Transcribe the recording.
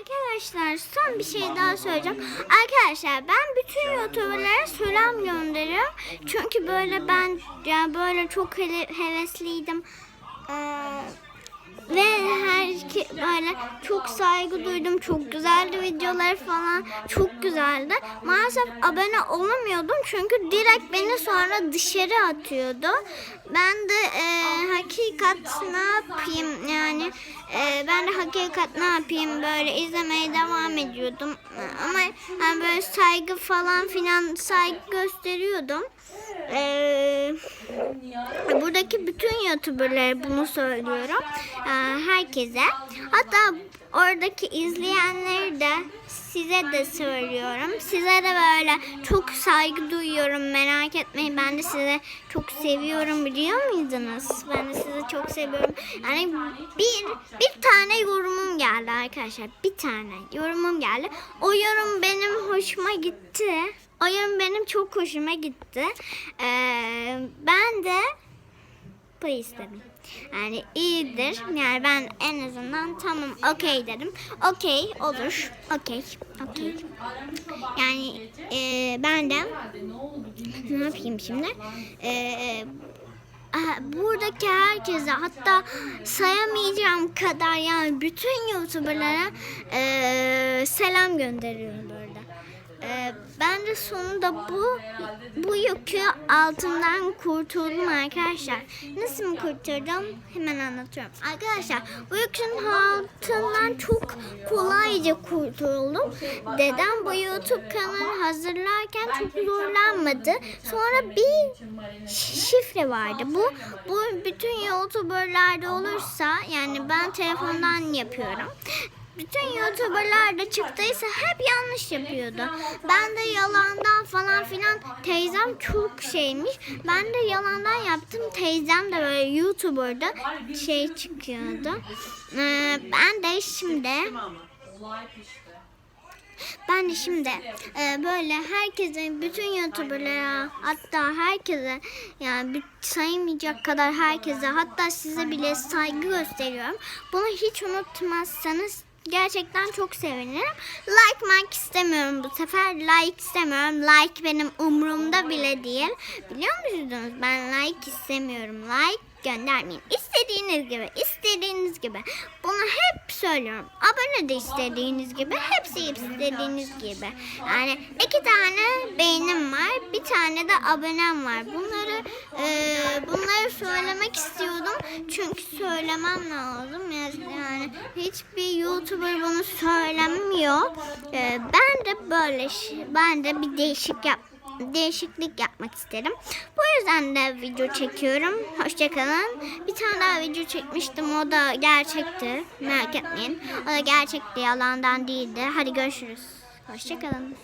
Arkadaşlar son bir şey daha söyleyeceğim. Arkadaşlar ben bütün YouTuber'lara selam gönderiyorum. Çünkü böyle ben yani böyle çok hevesliydim. Ee, ve her böyle çok saygı duydum. Çok güzeldi videolar falan. Çok güzeldi. Maalesef abone olamıyordum. Çünkü direkt beni sonra dışarı atıyordu. Ben de e, hakikat ne yapayım yani e, ben de hakikat ne yapayım böyle izlemeye devam ediyordum. Ama yani böyle saygı falan filan saygı gösteriyordum. Eee Buradaki bütün YouTuber'lara bunu söylüyorum. Ee, herkese. Hatta oradaki izleyenleri de size de söylüyorum. Size de böyle çok saygı duyuyorum. Merak etmeyin. Ben de sizi çok seviyorum biliyor muydunuz? Ben de sizi çok seviyorum. Yani bir bir tane yorumum geldi arkadaşlar. Bir tane yorumum geldi. O yorum benim hoşuma gitti. O yorum benim çok hoşuma gitti. Ee, ben de bu istedim. Yani iyidir. Yani ben en azından tamam okey dedim. Okey olur. Okey. Okey. Yani e, ben de ne yapayım şimdi? E, aha, buradaki herkese hatta sayamayacağım kadar yani bütün YouTuber'lara e, selam gönderiyorum burada. De sonunda bu bu yükü altından kurtuldum arkadaşlar. Nasıl mı kurtuldum? Hemen anlatıyorum. Arkadaşlar bu yükün altından çok kolayca kurtuldum. Dedem bu YouTube kanalı hazırlarken çok zorlanmadı. Sonra bir şifre vardı. Bu bu bütün YouTuber'larda olursa yani ben telefondan yapıyorum bütün YouTuber'lar da çıktıysa hep yanlış yapıyordu. Ben de yalandan falan filan teyzem çok şeymiş. Ben de yalandan yaptım. Teyzem de böyle YouTuber'da şey çıkıyordu. Ee, ben de şimdi ben de şimdi e, böyle herkese, bütün YouTuber'lara hatta herkese yani saymayacak kadar herkese hatta size bile saygı gösteriyorum. Bunu hiç unutmazsanız gerçekten çok sevinirim. Like mark istemiyorum bu sefer. Like istemiyorum. Like benim umurumda bile değil. Biliyor musunuz? Ben like istemiyorum. Like göndermeyin. İstediğiniz gibi, istediğiniz gibi. Bunu hep söylüyorum. Abone de istediğiniz gibi, hepsi istediğiniz gibi. Yani iki tane beğenim var, bir tane de abonem var. Bunları e, bunları çünkü söylemem lazım. Yani hiçbir YouTuber bunu söylemiyor. E, ben de böyle, ben de bir değişik yap değişiklik yapmak istedim. Bu yüzden de video çekiyorum. Hoşçakalın. Bir tane daha video çekmiştim. O da gerçekti. Merak etmeyin. O da gerçekti. Yalandan değildi. Hadi görüşürüz. Hoşçakalın.